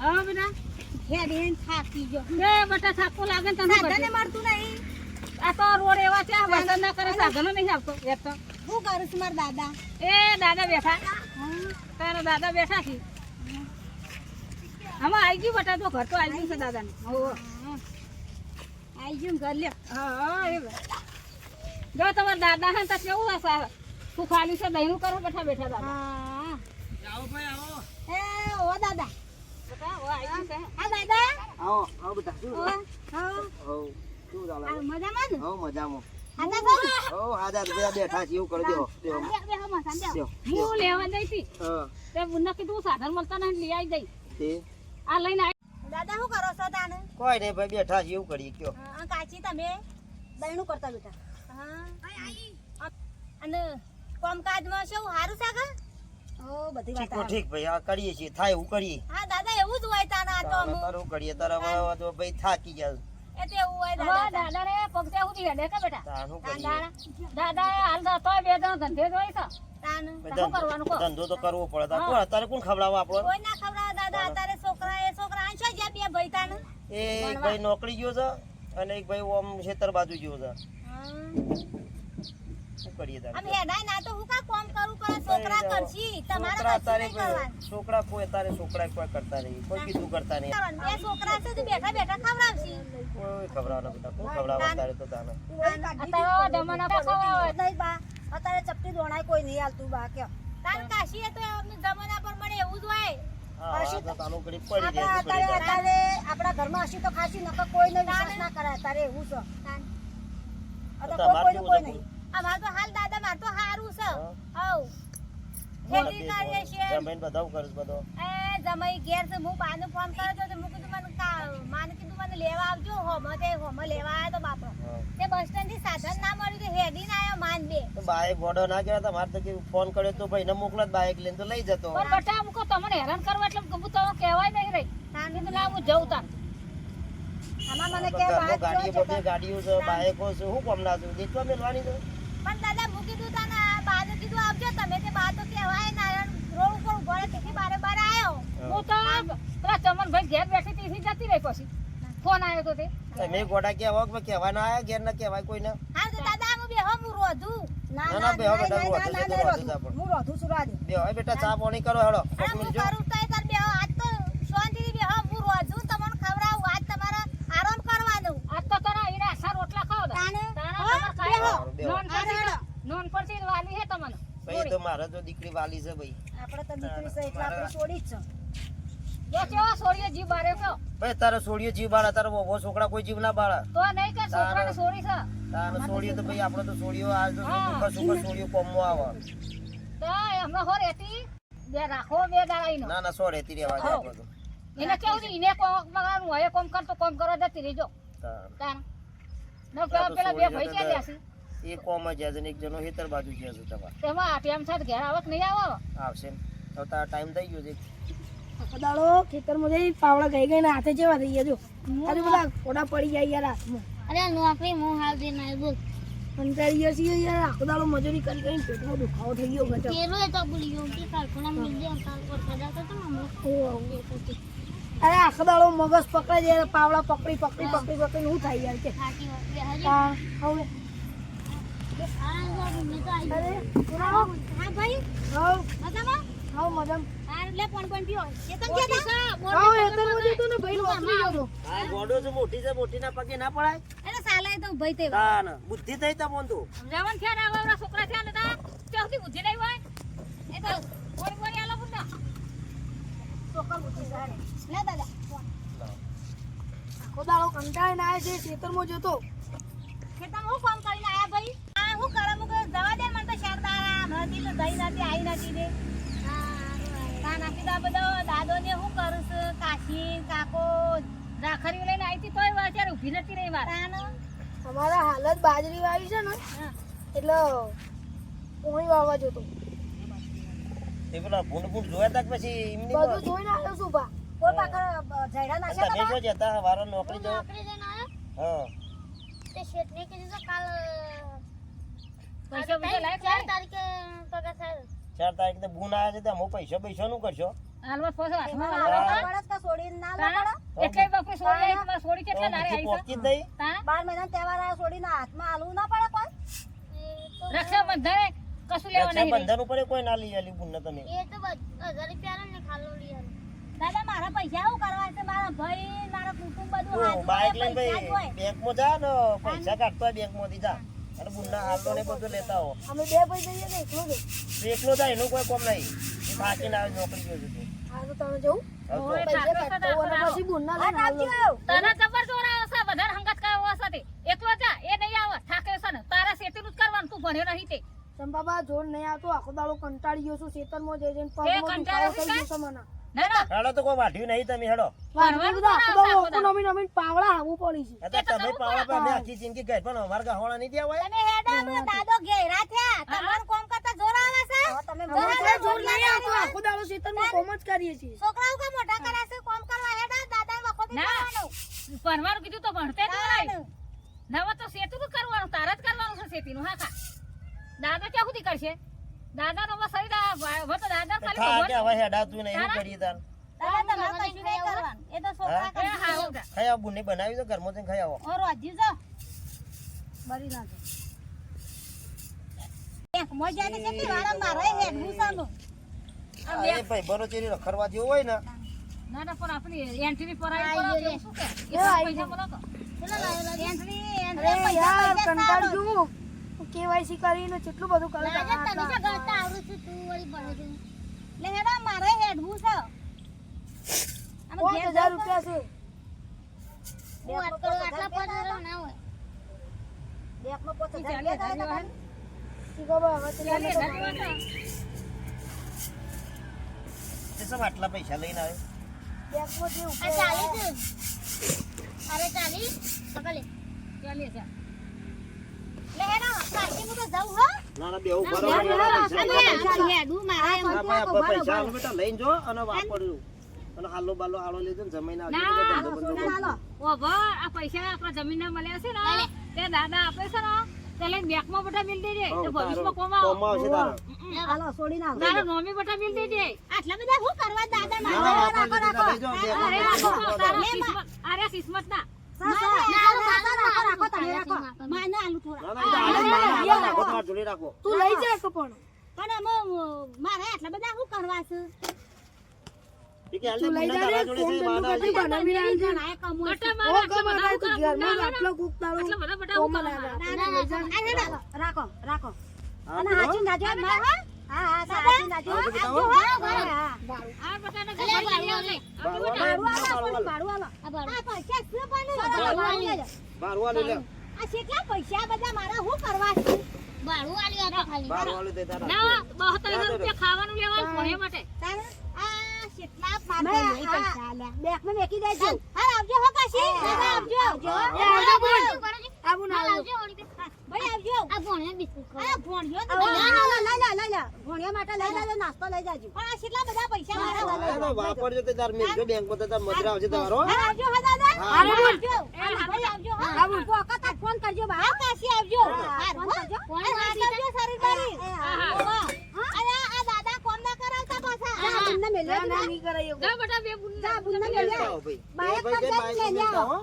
હા બેટા. થાકી ગયો. બે બેટા થાકો લાગે ને તને સાધને પછી. નહીં. આ તો રોડ એવા છે આ ના કરે સાધનો નહીં આવતો એક તો. શું કરું છું મારા દાદા? એ દાદા બેઠા. તારા દાદા બેઠા છે. આમાં આવી ગયું બેટા તો ઘર તો આવી ગયું છે દાદાને. હોવે. આવી ગયું ઘર હા હા એ જો તમારા દાદા હે તો કેવું હશે? તું ખાલી છે દહીનું કરો બેઠા બેઠા દાદા. હા. એ ઓ દાદા. હો, દાદા શું કરી સાધન મળતા નહીં લઈ આવી જઈ આ લઈને દાદા શું કરો છો તાને કોઈ નહીં ભાઈ બેઠા છે કરીએ કયો હા, કાચી તમે દહીણું કરતા બેટા હા અને કામકાજમાં શું? સારું છે ઓ બધી વાત ઠીક ઠીક ભાઈ આ કરીએ છીએ થાય એવું કરીએ. હા દાદા એવું જ હોય તાના તો તારે તારું કરીએ તારે હવે તો ભાઈ થાકી ગયા. એ તો એવું હોય દાદા દાદા ને પગતે સુધી હેડે કે બેટા. તાનું કરીએ? દાદા દાદા હાલ તો બે જણ ધંધે જ છે. તાન. શું કરવાનું કહો? ધંધો તો કરવો પડે. અત્યારે કોણ તારે કોણ ખવડાવવા આપણો? કોઈ ના ખવડાવે દાદા અત્યારે છોકરા એ છોકરા જ્યાં બે ભાઈ તાન? એ ભાઈ નોકરી ગયો છે અને એક ભાઈ ઓમ ખેતર બાજુ ગયો છે. શું કરીએ તારે આમ હેડાય ના તો હું કા કોમ કરું? પણ છોકરા કરશી. તમારે તારે છોકરા કોઈ તારે છોકરા કોઈ કરતા નહીં. કોઈ કીધું કરતા નહીં. બે છોકરા છે તો બેઠા બેઠા ખવડાવશી. કોઈ ખવડાવવાનો બેટા કોઈ ખવડાવવા તારે તો તાને અત્યારે જમાના પર નહીં બા. અત્યારે ચપટી દોણાય કોઈ નહીં હાલતું બા કે તાન કાશી તો જમાના પર મળે એવું જ હોય. હા તો તાનું ઘડી પડી આપણા અત્યારે અત્યારે આપણા ઘરમાં હસી તો ખાસી નકર કોઈને વિશ્વાસ ના કરાય. તારે એવું છે. અત્યારે કોઈ કોઈ નહીં. અમાર તો હાલ દાદા માર તો હારું છે. હવ. ખેતી કરીએ છીએ. જમીન બધાવ કરે બધો. એ જમાઈ ઘેર છે હું બાનું ફોન કર્યો તો મેં કીધું મને કા- માને કીધું મને લેવા આવજો હોમ તે હોમ લેવા આવ્યો તો બાપરો તે બસ સ્ટેન્ડથી સાધન ના મળ્યું તો હેડીને આવ્યો માન બે. તો બાઈક ગોડો ના કહેવાય તમારે તો કે ફોન કર્યો તો ભાઈ ને મોકલો બાઈક લઈને તો લઈ જતો. પણ બટા મુકો તમને હેરાન કરવા એટલે હું તો કહેવાય નહીં રહી. કીધું ના. હું જઉં તાર. આમાં મને કે વાત ગાડીઓ છે બધી ગાડીઓ છે બાઈકો છે હું કોમ ના છું? દેખવા મેળવાની છે? પણ દાદા મૂકી કીધું તા ને બાજુ કીધું આવજો તમે તે બા તો કહેવાય ના રોડ ઉપર ઊભો રહે તેથી બારે બારે આવ્યો હું. તો પેલા ચમનભાઈ ઘેર બેઠી ત્યાંથી જતી રહી પછી. ફોન આવ્યો તો તે. તમે ગોડા કહેવા કે કહેવા ના આયા ઘેર ના કહેવાય કોઈને. હા તો દાદા હું બેહો હું રોધું. ના ના, ના બેહો બેટા, ના, ના, ના. હું રોધું છું રાજ બે હવે બેટા ચા પાણી કરો હેડો હું મિનિટ કરું તો એ તાર બેહો આજ તો શાંતિથી બેહો હું રોધું તમને ખવડાવું આજ તમારે આરામ કરવાનું આજ તો તારા ઈના આશા રોટલા ખાવ તાને? તારા હો, તમારે ખાય. બેહો. બેહો. નોન પરથી નોન પરથી વાલી હે તમને ભાઈ તો મારે તો દીકરી વાલી છે ભાઈ. આપણે તો દીકરી છે એટલે આપણે છોડી જ છે. તારે છોડીઓ જીવ બાળા તારે વહુ છોકરા કોઈ જીવ ના બાળા? તો નહીં કે છોકરાને છે. તારે તો ભાઈ આપણે તો છોડીઓ તો છોડીઓ આવે. તો હમણાં હો રહેતી બે રાખો બે દાડા ઈનો ના ના સો રહેતી રહેવા દે આપણે તો. એને કેવું છે? ઈને કોમ મગાનું હોય કોમ કરતો કોમ કરવા જતી રહેજો. તાર. તાન પેલા બે ભાઈ તો એ કોમ જ છે એક જણો હેતર બાજુ છે તમારે. તેમાં આ ટાઈમ સાથે ઘેર આવક નહીં આવો આવશે ને તો તાર ટાઈમ થઈ ગયો છે. આખો દાડો ખેતરમાં જઈ પાવડા ગઈ ગઈ હાથે જેવા થઈ ગયા જો. અરે બધા ફોટા પડી જાય યાર હાથમાં અરે નોકરી હું હાલ દે ના બોલ. કંટાળી ગયા છીએ યાર આખો દાડો મજૂરી કરી કરીને પેટમાં દુખાવો થઈ ગયો ગજબ પેલો એ તો ભૂલી ગયો કે કારખાના મિલ જાય કાલ પર કદા તો હમણાં અરે આખો દાડો મગજ પકડે છે પાવડા પકડી પકડી પકડી પકડી હું થાય યાર કે. હવે આ મેં તો આવી અરે હા ભાઈ હાવ મજામાં? હવ મજામ. હા એટલે પણ પણ પીઓ. એ તો કે હાવ હેતરમાં જતો ને ભાઈ નોકરી ગયો તો આ ગોડો છે મોટી છે મોટી ના પગે ના પડાય. એને સાલા તો ભાઈ તે બુદ્ધિ થઈ તા બોન તું. સમજાવન થયા ને છોકરા થયા ને તા બુદ્ધિ નહીં હોય? એ તો વળી વળી આલો બુદ્ધા ચોક્કસ બુદ્ધિ સારે લે દાદા આખો કંટાળીને આવે છે ખેતરમાં જતો ખેતરમાં હું કામ કરીને આયા ભાઈ આ હું કરે મુકે જવા દે મને તો શારદારા નથી તો દઈ નથી આવી નથી દે નાખી દા બધો દાદો ને હું કરું છું? કાશી કાકો રાખરી લઈને આવી હતી તોય ઊભી નથી રહી વાર અમારા હાલત બાજરી વાવી છે ને એટલે હું વાવવા જતો. તે પેલા ભૂંડ ભૂંડ જોયા તા પછી એમની બધું જોઈને આવ્યો છું બા. કોઈ પાકર ઝાડા નાખ્યા તમે જો જતા વારો નોકરી જો નોકરી જઈને આવ્યો? હા. તે શેઠને કીધું કાલ પૈસા પૈસા લાયક ચાર તારીખે પગાર થાય. ચાર તારીખ તો ભૂન આવે છે તો હું પૈસા પૈસા નું કરશો? હાલવા ફોસો હાથમાં એમાં લાવો બળદ કા છોડી એટલે બકરી છોડી આવી, તમારે છોડી કેટલા દાડે આવી પોકી જ નહીં મહિના તહેવાર આવ્યો છોડીને હાથમાં હાલવું ના પડે કોઈ? રક્ષાબંધને કશું લેવા નહીં રહી. રક્ષાબંધન ઉપર કોઈ ના લઈ આલી બુનને તમે. દાદા મારા પૈસા શું કરવા છે? મારા ભાઈ મારા કુટુંબ બધું તો બાઈક લઈને પૈસા જ હોય. ભાઈ બેંકમાં જા ને પૈસા કાઢતો બેંકમાંથી જા. અને ગુંડા હાથો ને બધું લેતા હો અમે બે ભાઈ જઈએ ને એકલો જ તો એકલો જાય એનું કોઈ કોમ નહીં એ થાકીને આવે નોકરી ગયો છે તું. હા તો તમે જવું. એકલો જા, એ નહીં આવે, ઠાકે છે ને. તારે જ કરવાનું, તું ભણ્યો નહીં તે. ચંપાબા જોર નહીં આવતો. આખો દાડો કંટાળી ગયો છું. ખેતરમાં જઈ જઈને પગમાં કંટાળો દુખાવો થઈ ગયો છે મને. ના, ના, હેડો તો કોઈ વાઢ્યું નહીં તમે હેડો. ના ઓકો નમી નમીને પાવડા આવવું પડી છે. તો તમે પાવા પર આખી જિંદગી ગઈ પણ અમારે ગાહોણા નહીં ત્યાં તમે હેડો અમે દાદો ઘેરા થયા. તમારું કોમ કરતા જોર આવે છે? તમે જોર નહીં આવતો. આખો દાડો ખેતરમાં કોમ જ કરીએ છીએ. છોકરાઓ કા મોટા કરાશે કોમ કરવા હેડો દાદા વખત ના. ભણવાનું કીધું તો ભણતે જ નહીં. નવા તો શેતીનું જ કરવાનું, તારા જ કરવાનું છે શેતીનું, હા. દાદા ક્યાં સુધી કરશે? દાદા નો સરી દાદા દાદા ખાલી હવે હેડાતું નહીં એવું કરીએ તાર બનાવી દો ઘરમાં જઈને ખાઈ આવો. બરી ના જો એક મજા ને કેટલી વાર મારે હેડવું સાનું આ ભાઈ બરોચેરી રખડવા જેવું હોય ને. ના ના પણ આપણી એન્ટ્રી પર આવી ગયો શું કે? પૈસા બોલો તો. એન્ટ્રી એન્ટ્રી યાર કંટાળી ગયું કેવાયસી કરીને કેટલું બધું કરે તને તો ગણતા આવડું છે? તું વળી ભણે છું. લે હેડો મારે હેડવું છે. આમ પાંચ ઘેર હજાર જવું રૂપિયા છે. આટલા ના હોય. બેંકમાં ચાલી હવે ચાલી આટલા પૈસા લઈને આવે? બેંકમાં જે આ ઊભો અરે ચાલી હજાર. લે હેડો કાશી હું તો જાઉં હો ના ના બેવું ભરો ના, ના, ના, પૈસા અમે હેડું મારે એમ ના ભાઈ આપણે પૈસા આલો બેટા લઈને જો અને વાપર્યું અને હાલો બાલો આળો લેજો ને જમીન આવજો ના, બધો ધંધો બંધો કરજો. ઓભર, આ પૈસા આપણા જમીનના મળ્યા છે ને તે દાદા આપે છે ને તે લઈને બેંકમાં બધા મિલ દેજે તો તારો ભવિષ્યમાં કોમ આવો. આવશે તારો. હાલો છોડી ના તારો નોમી બધા મિલ દેજે આટલા બધા શું કરવા દાદા ના, અરે રાખો, રાખો, રાખો, રાખો. અરે કિસ્મત ના તમે રાખો માને આલુ થોડા રાખો. તું લઈ જા કે પણ પણ અમે મારે આટલા બધા શું કરવા છે તારા? રાખે. રાખો રાખો માર તો આવજે. બારવા બારવા બારવા. બારવા. બારવા લઈ લે. આ કેટલા પૈસા બધા મારા હું કરવા છે? ભાડું આલી આપો ખાલી. બારવા લઈ દે તારા. ના, બહોત્તર હજાર રૂપિયા ખાવાનું લેવાનું કોને માટે. આ કેટલા નહીં પૈસા બેકમાં મેકી દેજો. હા આવજો હો કાશી. દાદા આવજો. આવજો. આવજો બોલ. આવું ના આવજો. ભાઈ આવજો. આ ભણ્યા બિસ્કુટ આ ભોણિયો તો લો લઈ લો લઈ લો ભણ્યા માટે લઈ લેજો નાસ્તો લઈ જાજો. પણ આ કેટલા બધા પૈસા મારા વાપરજો તે તાર મેલજો બેંકમાં તો તાર મજરા આવશે તમારો હા, આવજો હા દાદા. આવજો ભાઈ આવજો હા વખત આ ફોન કરજો બા કાશી આવજો હા ફોન કરજો અને હાથ આવજો સારી સારી અને આ દાદા કોમ ના કરાવતા પાછા તમને ના, ના, નહીં કરાય એવું. જા બેટા બે બુન જા બુનને મેલતા લે બાઈક પર જઈને. મેલતા હો.